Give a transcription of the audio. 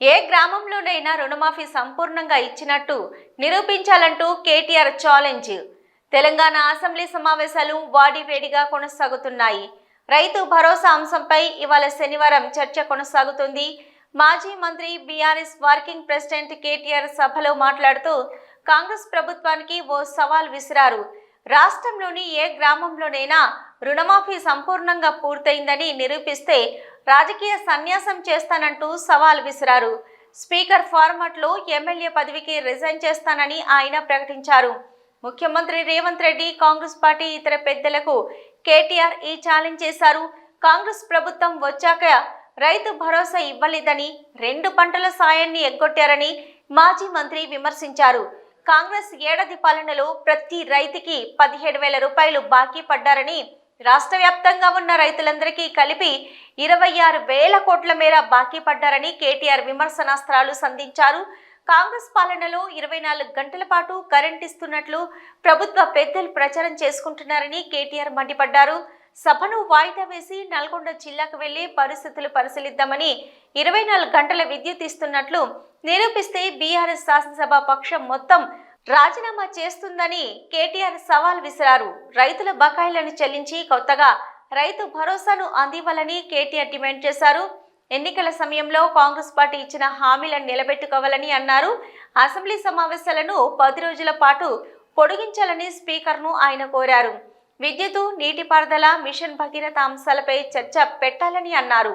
ఏ గ్రామంలోనైనా రుణమాఫీ సంపూర్ణంగా ఇచ్చినట్టు నిరూపించాలంటూ కేటీఆర్ ఛాలెంజ్. తెలంగాణ అసెంబ్లీ సమావేశాలు వాడివేడిగా కొనసాగుతున్నాయి. రైతు భరోసా అంశంపై ఇవాళ శనివారం చర్చ కొనసాగుతుంది. మాజీ మంత్రి బీఆర్ఎస్ వర్కింగ్ ప్రెసిడెంట్ కేటీఆర్ సభలో మాట్లాడుతూ కాంగ్రెస్ ప్రభుత్వానికి ఓ సవాల్ విసిరారు. రాష్ట్రంలోని ఏ గ్రామంలోనైనా రుణమాఫీ సంపూర్ణంగా పూర్తయిందని నిరూపిస్తే రాజకీయ సన్యాసం చేస్తానంటూ సవాల్ విసిరారు. స్పీకర్ ఫార్మాట్లో ఎమ్మెల్యే పదవికి రిజైన్ చేస్తానని ఆయన ప్రకటించారు. ముఖ్యమంత్రి రేవంత్ రెడ్డి కాంగ్రెస్ పార్టీ ఇతర పెద్దలకు కేటీఆర్ ఈ ఛాలెంజ్ చేశారు. కాంగ్రెస్ ప్రభుత్వం వచ్చాక రైతు భరోసా ఇవ్వలేదని రెండు పంటల సాయాన్ని ఎగ్గొట్టారని మాజీ మంత్రి విమర్శించారు. కాంగ్రెస్ ఏడాది పాలనలో ప్రతి రైతుకి పదిహేడు వేల రూపాయలు బాకీ పడ్డారని రాష్ట్ర వ్యాప్తంగా ఉన్న రైతులందరికీ కలిపి ఇరవై ఆరు వేల కోట్ల మేర బాకీ పడ్డారని కేటీఆర్ విమర్శనాస్త్రాలు సంధించారు. కాంగ్రెస్ పాలనలో ఇరవై నాలుగు గంటల పాటు కరెంట్ ఇస్తున్నట్లు ప్రభుత్వ పెద్దలు ప్రచారం చేసుకుంటున్నారని కేటీఆర్ మండిపడ్డారు. సభను వాయిదా వేసి నల్గొండ జిల్లాకు వెళ్ళి పరిస్థితులు పరిశీలిద్దామని ఇరవై నాలుగు గంటల విద్యుత్ ఇస్తున్నట్లు నిరూపిస్తే బీఆర్ఎస్ శాసనసభ పక్షం మొత్తం రాజీనామా చేస్తుందని కేటీఆర్ సవాల్ విసిరారు. రైతుల బకాయిలను చెల్లించి కొత్తగా రైతు భరోసాను అందివ్వాలని కేటీఆర్ డిమాండ్ చేశారు. ఎన్నికల సమయంలో కాంగ్రెస్ పార్టీ ఇచ్చిన హామీలను నిలబెట్టుకోవాలని అన్నారు. అసెంబ్లీ సమావేశాలను పది రోజుల పాటు పొడిగించాలని స్పీకర్ను ఆయన కోరారు. విద్యుత్ నీటిపారుదల మిషన్ భగీరథ అంశాలపై చర్చ పెట్టాలని అన్నారు.